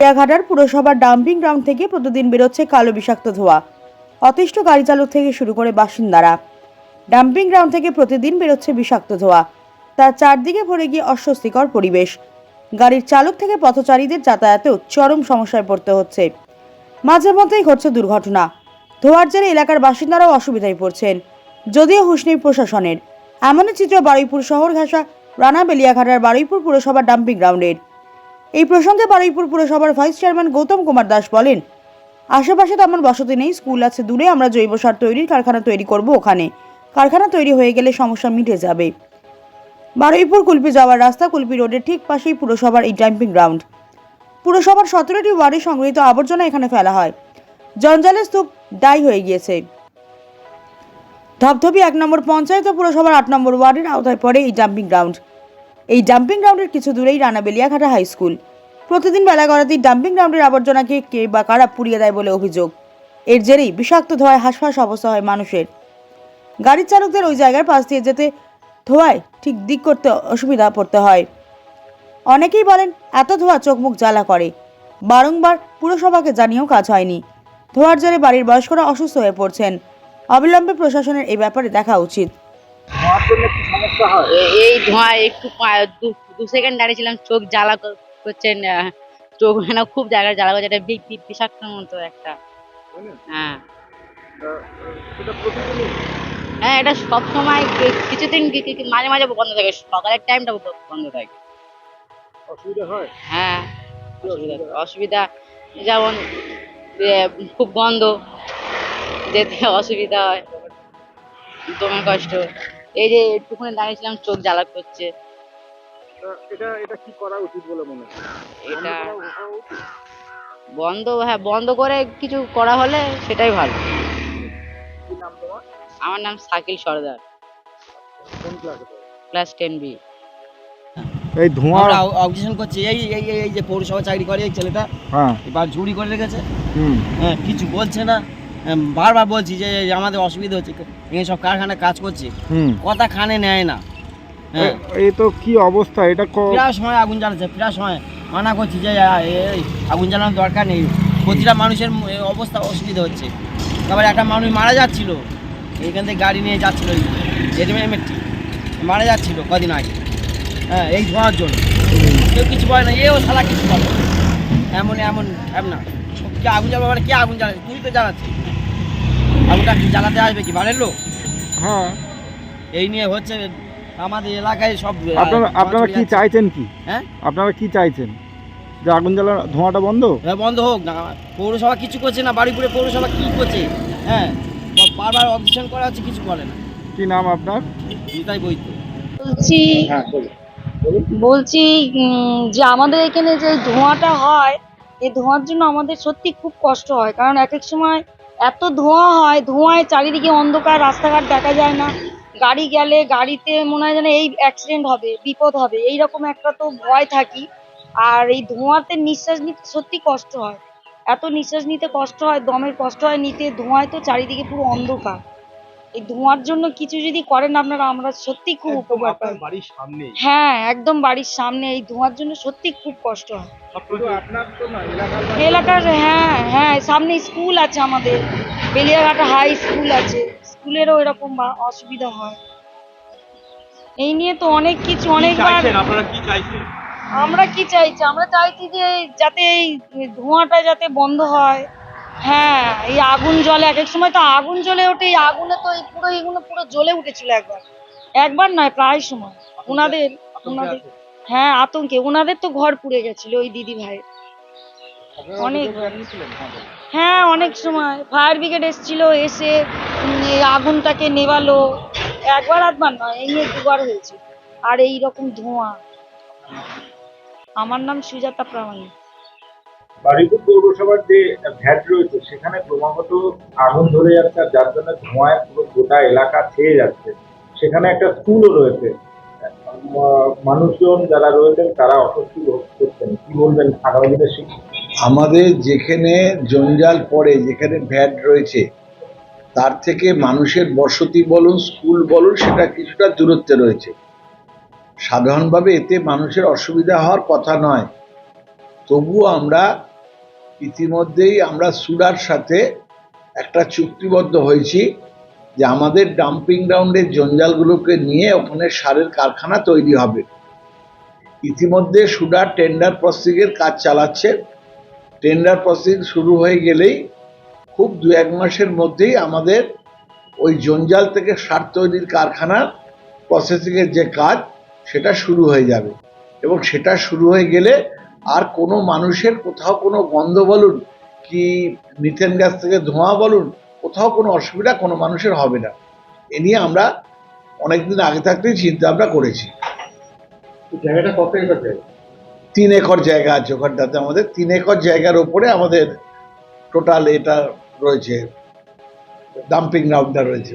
ঘাটার পুরসভার dumping ground থেকে প্রতিদিন বেরোচ্ছে কালো বিষাক্ত ধোঁয়া। অতিষ্ঠ গাড়ি চালক থেকে শুরু করে বাসিন্দারা। ডাম্পিং গ্রাউন্ড থেকে প্রতিদিন বেরোচ্ছে বিষাক্ত ধোঁয়া। তার চারদিকে ভরে গিয়ে অস্বস্তিকর পরিবেশ। গাড়ির চালক থেকে পথচারীদের যাতায়াতেও চরম সমস্যায় পড়তে হচ্ছে। মাঝে মধ্যেই ঘটছে দুর্ঘটনা। ধোয়ার জেরে এলাকার বাসিন্দারাও অসুবিধায় পড়ছেন, যদিও হুঁশ নেই প্রশাসনের। এমনই চিত্র বারুইপুর শহর ঘাসা রানা বেলিয়াঘাটার বারুইপুর পুরসভার ডাম্পিং গ্রাউন্ডের। এই প্রসঙ্গে বারুইপুর পুরসভার ভাইস চেয়ারম্যান গৌতম কুমার দাস বলেন, আশেপাশে তেমন বসতি নেই, স্কুল আছে দূরে, আমরা জৈব সার তৈরির কারখানা তৈরি করব ওখানে। কারখানা তৈরি হয়ে গেলে সমস্যা মিটে যাবে। বারুইপুর কুলপি যাওয়ার রাস্তা কুলপি রোডের ঠিক পাশেই পুরসভার এই ডাম্পিং গ্রাউন্ড। পুরসভার সতেরোটি ওয়ার্ডে সংগৃহীত আবর্জনা এখানে ফেলা হয়। জঞ্জালের স্তূপ দায়ী হয়ে গিয়েছে। ধপধপি এক নম্বর পঞ্চায়েত ও পুরসভার আট নম্বর ওয়ার্ডের আওতায় পড়ে এই ডাম্পিং গ্রাউন্ড। এই ডাম্পিং গ্রাউন্ডের কিছু দূরেই রানা বেলিয়াঘাটা হাই স্কুল প্রতিদিন বেলা গড়াতেই ডাম্পিং গ্রাউন্ডের আবর্জনাকে কে বা কারা পুড়িয়ে দেয় বলে অভিযোগ। এর জেরেই বিষাক্ত ধোঁয়ায় হাঁসফাঁস অবস্থা হয় মানুষের। গাড়ির চালকদের ওই জায়গার পাশ দিয়ে যেতে ধোঁয়ায় ঠিক দিক করতে অসুবিধা পড়তে হয়। অনেকেই বলেন, এত ধোঁয়া চোখ মুখ জ্বালা করে। বারংবার পুরসভাকে জানিয়েও কাজ হয়নি। ধোঁয়ার জেরে বাড়ির বয়স্করা অসুস্থ হয়ে পড়ছেন। অবিলম্বে প্রশাসনের এই ব্যাপারে দেখা উচিত। ধোঁয়ার জন্য কি সমস্যা হয়? এই ধোঁয়া একটু দু দু সেকেন্ড দাঁড়িয়েছিলাম চোখ জ্বালা কর- করছে চোখ মানে খুব জায়গায় জ্বালা করছে এটা বিষাক্ত মতো একটা। হ্যাঁ। হ্যাঁ এটা সবসময় কিছুদিন মাঝে মাঝে বন্ধ থাকে সকালের টাইমটা বন্ধ থাকে। অসুবিধা হয়? হ্যাঁ? অসুবিধা যেমন খুব গন্ধ যেতে অসুবিধা হয় তোমার কষ্ট। এই যে একটুখানি দাঁড়িয়েছিলাম চোখ জ্বালা করছে। এটা এটা কি করা উচিত বলে মনে হয়? এটা বন্ধ হ্যাঁ বন্ধ করে কিছু করা হলে সেটাই ভালো। কি নাম তোমার? আমার নাম Shakil Sardar. Class ten B. এই ধোঁয়া অবজেকশন করছি। এই এই এই- যে পৌরসভা চাকরি করে এই ছেলেটা হ্যাঁ। এবার চুরি করে রেখেছে। হুম। হ্যাঁ কিছু বলছে না। বারবার বলছি যে আমাদের অসুবিধা হচ্ছে এই সব কারখানায় কাজ করছে। কথা খানে নেয় না। হ্যাঁ। এই তো কি অবস্থা? এটা প্রায় সময় আগুন জ্বালাচ্ছে প্রায় সময়। মানা করছি যে এই আগুন জ্বালানোর দরকার নেই। প্রতিটা মানুষের অবস্থা অসুবিধা হচ্ছে। তারপর একটা মানুষ মারা যাচ্ছিল। এইখান থেকে গাড়ি নিয়ে যাচ্ছিল এমএটি মারা যাচ্ছিল কদিন আগে। হ্যাঁ এই ধোঁয়ার জন্য। কেউ কিছু বলে না এও সালা কিছু বলে এমন এমন এমন না। কে আগুন জ্বালাবে মানে কে আগুন জ্বালাচ্ছে তুই তো আগুনটা কি জ্বালাতে আসবে কি? বাড়ির লোক? হ্যাঁ। এই নিয়ে হচ্ছে আমাদের এলাকায় সব আপনারা আপনারা কি চাইছেন কি? হ্যাঁ? আপনারা কি চাইছেন? যে আগুন জ্বালা ধোঁয়াটা বন্ধ? হ্যাঁ বন্ধ হোক না। পৌরসভা কিছু করছে না বাড়িপুরে পৌরসভা কি করছে? হ্যাঁ বারবার অবজেকশন করা হচ্ছে কিছু বলে না। কি নাম আপনার? নিতাই বইতো বলছি হ্যাঁ বলুন। বলছি যে আমাদের এখানে যে ধোঁয়াটা হয় এই ধোঁয়ার জন্য আমাদের সত্যি খুব কষ্ট হয়। কারণ এক এক সময় এত ধোঁয়া হয় ধোঁয়ায় চারিদিকে অন্ধকার রাস্তাঘাট দেখা যায় না। গাড়ি গেলে গাড়িতে মনে হয় যেন এই অ্যাক্সিডেন্ট হবে বিপদ হবে। এই রকম একটা তো ভয় থাকি। আর এই ধোঁয়াতে নিঃশ্বাস নিতে সত্যি কষ্ট হয়। এত নিঃশ্বাস নিতে কষ্ট হয় দমের কষ্ট হয় নিতে ধোঁয়ায় তো চারিদিকে পুরো অন্ধকার। এই ধোঁয়ার জন্য কিছু যদি করেন আপনারা আমরা সত্যি খুব উপকার পাই। বাড়ির সামনে হ্যাঁ একদম বাড়ির সামনে। এই ধোঁয়ার জন্য সত্যি খুব কষ্ট হয়। এলাকার হ্যাঁ হ্যাঁ সামনে স্কুল আছে আমাদের বেলিয়াঘাটা হাই স্কুল আছে স্কুলেরও এরকম অসুবিধা হয়। এই নিয়ে তো অনেক কিছু অনেকবার আপনারা কি চাইছেন? আমরা কি চাইছি? আমরা চাইছি যে যাতে এই ধোঁয়াটা যাতে বন্ধ হয়। হ্যাঁ এই আগুন জ্বলে এক এক সময় তো আগুন জ্বলে ওঠে এই আগুনে তো এই পুরো এগুলো পুরো জ্বলে উঠেছিল একবার। একবার নয় প্রায় সময়। ওনাদের ওনাদের হ্যাঁ আতঙ্কে। ওনাদের তো ঘর পুড়ে গেছিল ওই দিদি ভাই অনেক। হ্যাঁ অনেক সময়। ফায়ার ব্রিগেড এসেছিল, এসে আগুনটাকে নেভালো। একবার আধবার নয়, এই নিয়ে দুবার হয়েছে। আর এই রকম ধোঁয়া। আমার নাম সুজাতা প্রামাণিক। বারুইপুর পৌরসভার যে ভ্যাট রয়েছে, সেখানে ক্রমাগত আগুন ধরে যাচ্ছে, আর যার জন্য ধোঁয়ায় পুরো গোটা এলাকা ছেয়ে যাচ্ছে। সেখানে একটা স্কুলও রয়েছে। মানুষজন যারা রয়েছেন, তারা ভোগ করছেন। কি বলবেন আগামী দিনে শিক্ষা আমাদের যেখানে জঞ্জাল পড়ে, যেখানে ভ্যাট রয়েছে, তার থেকে মানুষের বসতি বলুন, স্কুল বলুন, সেটা কিছুটা দূরত্বে রয়েছে। সাধারণভাবে এতে মানুষের অসুবিধা হওয়ার কথা নয়। তবুও আমরা ইতিমধ্যেই আমরা সুরার সাথে একটা চুক্তিবদ্ধ হয়েছি যে আমাদের ডাম্পিং গ্রাউন্ডের জঞ্জালগুলোকে নিয়ে ওখানে সারের কারখানা তৈরি হবে। ইতিমধ্যে সুডার টেন্ডার প্রসেসিংয়ের কাজ চালাচ্ছে। টেন্ডার প্রসেস শুরু হয়ে গেলেই খুব দু এক মাসের মধ্যেই আমাদের ওই জঞ্জাল থেকে সার তৈরির কারখানার প্রসেসিংয়ের যে কাজ, সেটা শুরু হয়ে যাবে। এবং সেটা শুরু হয়ে গেলে আর কোনো মানুষের কোথাও কোনো গন্ধ বলুন কি মিথেন গ্যাস থেকে ধোঁয়া বলুন, কোথাও কোনো অসুবিধা কোনো মানুষের হবে না। এ নিয়ে আমরা অনেকদিন আগে থাকতেই চিন্তা ভাবনা করেছি। জায়গাটা কত একর জায়গা তিন একর জায়গা আছে ওখানটাতে। আমাদের তিন একর জায়গার ওপরে আমাদের টোটাল এটা রয়েছে ডাম্পিং গ্রাউন্ডটা রয়েছে।